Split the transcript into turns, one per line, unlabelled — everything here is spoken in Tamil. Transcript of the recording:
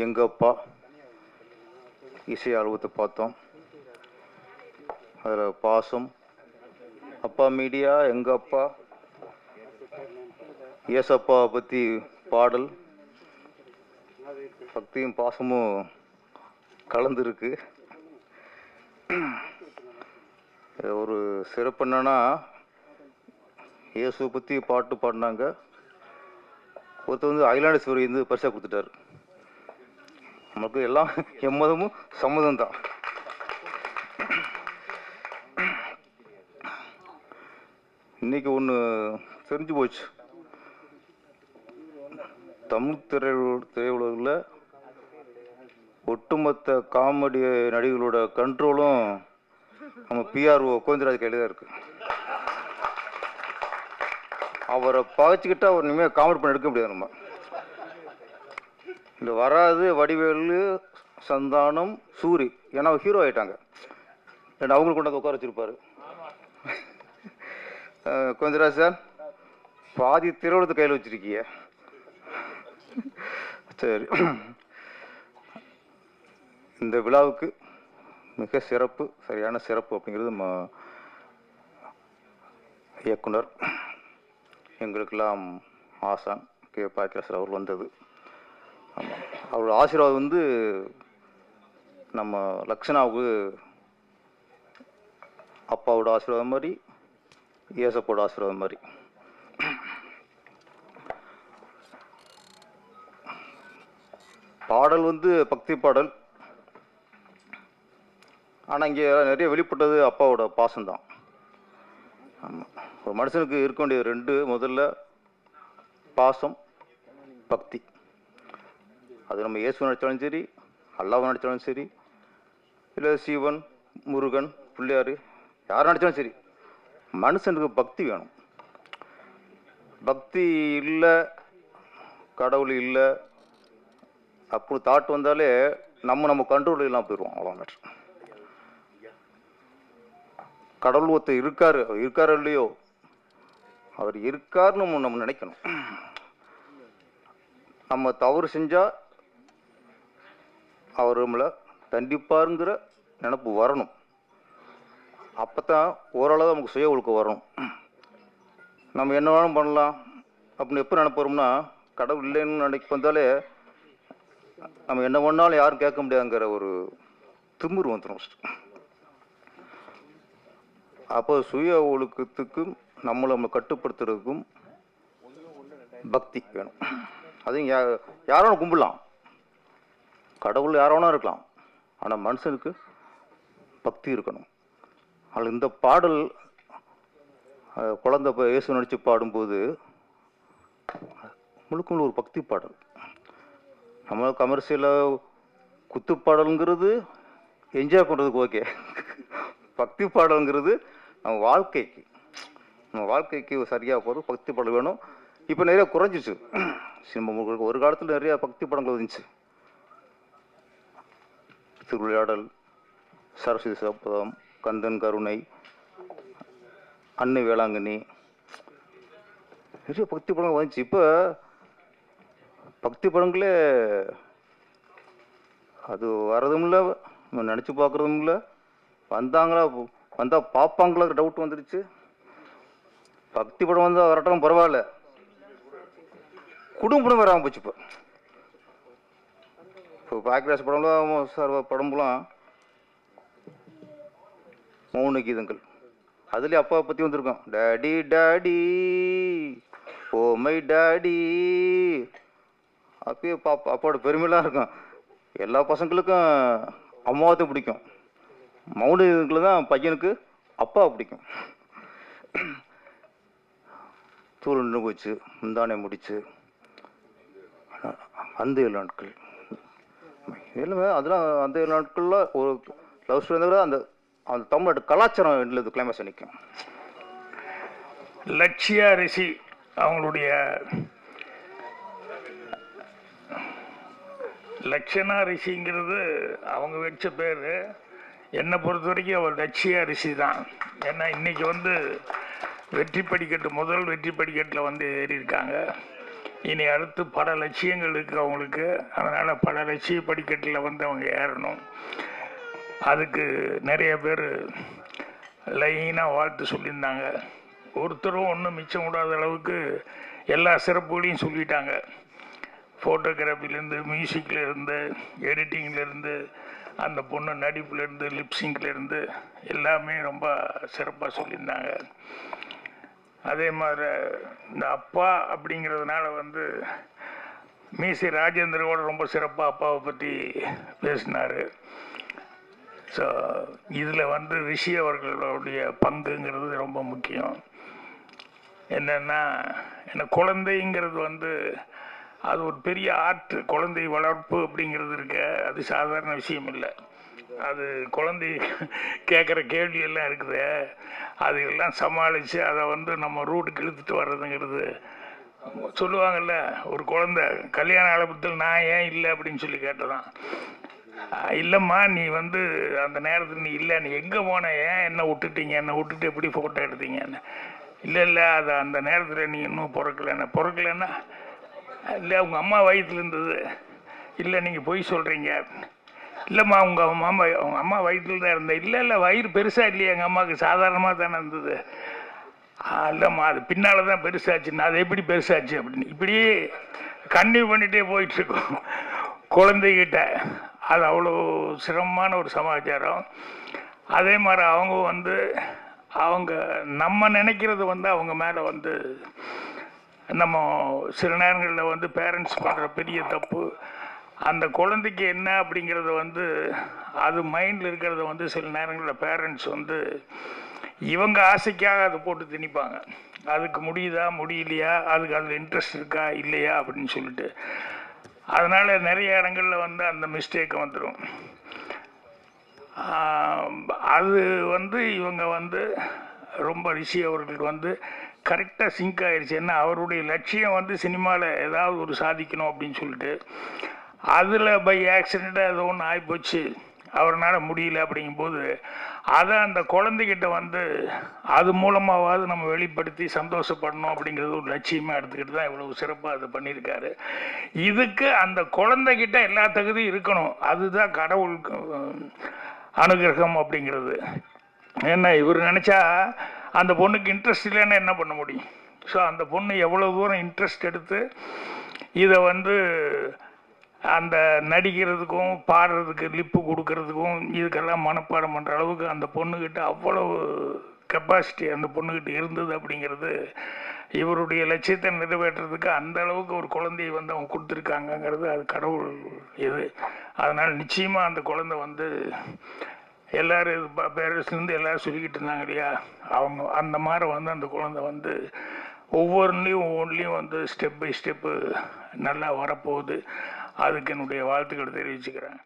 எங்கள் அப்பா இசை அலுவலகத்தை பார்த்தோம். அதில் பாசம். அப்பா மீடியா எங்கள் அப்பா ஏசப்பா பற்றி பாடல். பக்தியும் பாசமும் கலந்துருக்கு. ஒரு சிறப்பு என்னன்னா இயேசு பற்றி பாட்டு பாடினாங்க. ஒருத்தர் வந்து அகிலாண்டேஸ்வரி வந்து பரிசாக கொடுத்துட்டாரு. நமக்கு எல்லாம் எம்மதமும் சம்மதம் தான் இன்னைக்கு ஒன்று தெரிஞ்சு போச்சு. தமிழ் திரையுல திரையுலகில் ஒட்டுமொத்த காமெடி நடிகர்களோட கண்ட்ரோலும் நம்ம பிஆர்ஓ கோவிந்தராஜ் கையில் தான் இருக்குது அவரை பகச்சிக்கிட்டால் அவர் இனிமேல் காமெடி பண்ண எடுக்க முடியாது நம்ம. இந்த வராது வடிவேலு சந்தானம் சூரி. ஏன்னா அவர் ஹீரோ ஆயிட்டாங்க. ஏன்னா அவங்களுக்கு கொண்டாந்து உட்கார வச்சிருப்பாரு. கொஞ்சராஜ் சார் பாதி திருவள்ளத்தை கையில் வச்சிருக்கீங்க சரி. இந்த விழாவுக்கு மிக சிறப்பு சரியான சிறப்பு அப்படிங்கிறது ம இயக்குனர். எங்களுக்கெல்லாம் ஆசான் கே. பாக்கியராசர் அவர் வந்தது. அவரோட ஆசீர்வாதம் வந்து நம்ம லக்ஷனாவுக்கு அப்பாவோட ஆசீர்வாதம் மாதிரி ஏசப்போட ஆசீர்வாதம் மாதிரி. பாடல் வந்து பக்தி பாடல். ஆனால் இங்கே நிறைய வெளிப்பட்டது அப்பாவோட பாசம்தான். ஆமாம் ஒரு மனுஷனுக்கு இருக்க வேண்டிய ரெண்டு முதல்ல பாசம் பக்தி. அது நம்ம இயேசு நடித்தாலும் சரி அல்லாஹ் நடித்தாலும் சரி இல்லை சிவன் முருகன் பிள்ளையார் யார் நடித்தாலும் சரி மனுஷனுக்கு பக்தி வேணும். பக்தி இல்லை கடவுள் இல்லை அப்படி தாட் வந்தாலே நம்ம நம்ம கண்ட்ரோல் இல்லாமல் போயிடுவோம் அவ்வளோ மேட்ரு கடவுள் ஒருத்தர் இருக்கார் அவர் இருக்காரோ இல்லையோ அவர் இருக்காருன்னு நம்ம நம்ம நினைக்கணும். நம்ம தவறு செஞ்சால் அவர் நம்மளை தண்டிப்பாருங்கிற நினப்பு வரணும். அப்போ தான் ஓரளவு நமக்கு சுய ஒழுக்கம் வரணும். நம்ம என்ன வேணும் பண்ணலாம். அப்படின்னு எப்போ நினைப்போம்னா கடவுள் இல்லைன்னு நினைக்க வந்தாலே நம்ம என்ன பண்ணாலும் யாரும் கேட்க முடியாதுங்கிற ஒரு திமிரு வந்துடும் ஃபஸ்ட்டு அப்போ சுய ஒழுக்கத்துக்கும் நம்மளை நம்ம கட்டுப்படுத்துறதுக்கும் பக்தி வேணும். அதுவும் யா யாரும் கும்பிடலாம். கடவுள் யாரோனா இருக்கலாம். ஆனால் மனுஷனுக்கு பக்தி இருக்கணும். அதில் இந்த பாடல் குழந்த குழந்தை இப்போ இயேசு நடித்து பாடும்போது முழுக்க முழு ஒரு பக்தி பாடல். நம்ம கமர்ஷியலாக குத்து பாடலுங்கிறது என்ஜாய் பண்ணுறதுக்கு ஓகே பக்தி பாடலுங்கிறது நம்ம வாழ்க்கைக்கு. நம்ம வாழ்க்கைக்கு சரியாக போகிறது பக்தி பாடல் வேணும். இப்போ நிறையா குறைஞ்சிச்சு சினிமா ஒரு காலத்தில் நிறையா பக்தி படங்கள் இருந்துச்சு திருவிளையாடல் சரஸ்வதி சபதம் கந்தன் கருணை அன்னை வேளாங்கண்ணி. நிறைய பக்தி படங்கள் வந்துச்சு. இப்போ பக்தி படங்களே அது வர்றதும் இல்லை நினச்சி பார்க்குறதும் இல்லை. வந்தாங்களா வந்தால் பார்ப்பாங்களா டவுட் வந்துடுச்சு பக்தி படம் வந்தால் வரட்டும் பரவாயில்ல. குடும்பம் படம் வராமல் போச்சு இப்போ. இப்போ பாக்கிராஜ் படம்லாம் சார் படம்லாம் மௌன கீதங்கள். அதுலேயே அப்பாவை பற்றி வந்திருக்கோம் daddy daddy oh my daddy அப்பயே பாப்பா அப்பாவோட பெருமைலாம் இருக்கும். எல்லா பசங்களுக்கும் அம்மாவத்தையும் பிடிக்கும். மௌன கீதங்கள் தான் பையனுக்கு அப்பா பிடிக்கும். தூள் நின்று போச்சு. முந்தானே முடிச்சு. அந்த ஏழு நாட்கள். எல்லாமே அதெல்லாம் அந்த நாட்களில் ஒரு லவ் ஸ்டோரி அந்த அந்த தமிழ்நாட்டு கலாச்சாரம் இல்லை கிளைமேக்ஸ் நிற்கும்
லட்சியா ரிஷி அவங்களுடைய லட்சணா ரிஷிங்கிறது அவங்க வச்ச பேர். என்னை பொறுத்த வரைக்கும் அவர் லட்சியா ரிஷி தான். ஏன்னா இன்றைக்கி வந்து வெற்றி படிக்கட்டு முதல் வெற்றி படிக்கட்டில் வந்து ஏறியிருக்காங்க. இனி அடுத்து பல லட்சியங்கள் இருக்கு அவங்களுக்கு. அதனால பல லட்சிய படிக்கட்டில் வந்து அவங்க ஏறணும். அதுக்கு நிறைய பேர் லைனாக வாழ்த்து சொல்லியிருந்தாங்க. ஒருத்தரும் ஒன்றும் மிச்சம் விடாத அளவுக்கு எல்லா சிறப்புகளையும் சொல்லிட்டாங்க. ஃபோட்டோகிராஃபிலேருந்து மியூசிக்லேருந்து எடிட்டிங்லேருந்து அந்த பொண்ணு நடிப்புலேருந்து லிப்ஸிங்லேருந்து எல்லாமே ரொம்ப சிறப்பாக சொல்லியிருந்தாங்க. அதே மாதிரி இந்த அப்பா அப்படிங்கிறதுனால வந்து மீசி ராஜேந்திரோட ரொம்ப சிறப்பாக அப்பாவை பற்றி பேசினார். ஸோ இதில் வந்து ரிஷி அவர்களுடைய பங்குங்கிறது ரொம்ப முக்கியம். என்னென்னா என்ன குழந்தைங்கிறது வந்து அது ஒரு பெரிய ஆர்ட் குழந்தை வளர்ப்பு அப்படிங்கிறது இருக்க அது சாதாரண விஷயம் இல்லை. அது குழந்தை கேட்குற கேள்வியெல்லாம் இருக்குது. இருக்குது அதையெல்லாம் சமாளித்து அதை வந்து நம்ம ரூட்டுக்கு இழுத்துட்டு வர்றதுங்கிறது சொல்லுவாங்கல்ல ஒரு குழந்த கல்யாண ஆலபத்தில் நான் ஏன் இல்லை? அப்படின்னு சொல்லி கேட்டதான். இல்லைம்மா நீ வந்து அந்த நேரத்தில் நீ இல்லை. நீ எங்கே போன? ஏன் என்னை விட்டுட்டீங்க? என்னை விட்டுட்டு எப்படி ஃபோட்டோ எடுத்தீங்கன்னு? இல்லை இல்லை அது அந்த நேரத்தில் நீ இன்னும் பிறக்கலைன்னா. பிறக்கலைன்னா? இல்லை உங்கள் அம்மா வயிற்றுல இருந்தது. இல்லை நீங்கள் பொய் சொல்கிறீங்க இல்லைம்மா உங்கள் மாமா உங்கள் அம்மா வயிற்றில் தான் இருந்தேன். இல்லை இல்லை வயிறு பெருசாக இல்லையா எங்கள் அம்மாவுக்கு சாதாரணமாக தானே இருந்தது. இல்லைம்மா அது பின்னால் தான் பெருசாச்சுன்னு அது எப்படி பெருசாச்சு அப்படின்னு. இப்படியே கன்டினியூ பண்ணிகிட்டே போயிட்டுருக்கோம். குழந்தைகிட்ட. அது அவ்வளோ சிரமமான ஒரு சமாச்சாரம். அதே மாதிரி அவங்க வந்து அவங்க நம்ம நினைக்கிறது வந்து அவங்க மேலே வந்து நம்ம சில நேரங்களில் வந்து பேரண்ட்ஸ் பண்ணுற பெரிய தப்பு. அந்த குழந்தைக்கு என்ன அப்படிங்கிறத வந்து அது மைண்டில் இருக்கிறத வந்து சில நேரங்களில் பேரண்ட்ஸ் வந்து இவங்க ஆசைக்காக அதை போட்டு திணிப்பாங்க. அதுக்கு முடியுதா முடியலையா அதுக்கு அதில் இன்ட்ரெஸ்ட் இருக்கா இல்லையா அப்படின்னு சொல்லிட்டு. அதனால் நிறைய இடங்களில் வந்து அந்த மிஸ்டேக் வந்துடும் அது வந்து இவங்க வந்து ரொம்ப ரிஷி அவர்களுக்கு வந்து கரெக்டாக சிங்க் ஆயிடுச்சு ஏன்னா அவருடைய லட்சியம் வந்து சினிமாவில் ஏதாவது ஒரு சாதிக்கணும் அப்படின்னு சொல்லிட்டு. அதில் பை ஆக்சிடெண்ட்டாக ஏதோ ஒன்று ஆகிப்போச்சு அவரால் முடியல அப்படிங்கும்போது அதை அந்த குழந்தைகிட்ட வந்து அது மூலமாவது நம்ம வெளிப்படுத்தி சந்தோஷப்படணும் அப்படிங்கிறது ஒரு லட்சியமாக எடுத்துக்கிட்டு தான் இவ்வளவு சிறப்பாக அது பண்ணியிருக்காரு. இதுக்கு அந்த குழந்தைகிட்ட எல்லா தகுதியும் இருக்கணும். அதுதான் கடவுள் அனுகிரகம் அப்படிங்கிறது. என்ன இவர் நினச்சா அந்த பொண்ணுக்கு இன்ட்ரெஸ்ட் இல்லைன்னா என்ன பண்ண முடியும்? ஸோ அந்த பொண்ணு எவ்வளோ தூரம் இன்ட்ரெஸ்ட் எடுத்து இதை வந்து அந்த நடிக்கிறதுக்கும் பாடுறதுக்கு லிப்பு கொடுக்கறதுக்கும் இதுக்கெல்லாம் மனப்பாடம் பண்ணுற அளவுக்கு அந்த பொண்ணுக்கிட்ட அவ்வளவு கெப்பாசிட்டி அந்த பொண்ணுக்கிட்ட இருந்தது அப்படிங்கிறது இவருடைய லட்சியத்தை நிறைவேற்றுறதுக்கு அந்த அளவுக்கு ஒரு குழந்தையை வந்து அவங்க கொடுத்துருக்காங்கங்கிறது அது கடவுள் இது. அதனால் நிச்சயமாக அந்த குழந்தை வந்து எல்லாரும் பேரண்ட்ஸ்லேருந்து எல்லாரும் சொல்லிக்கிட்டு இருந்தாங்க இல்லையா? அவங்க அந்த மாதிரி வந்து அந்த குழந்தை வந்து ஒவ்வொன்றுலேயும் ஒவ்வொன்றுலேயும் வந்து ஸ்டெப் பை ஸ்டெப்பு நல்லா வரப்போகுது. அதுக்கு என்னுடைய வாழ்த்துக்களை தெரிவிச்சுக்கிறேன்.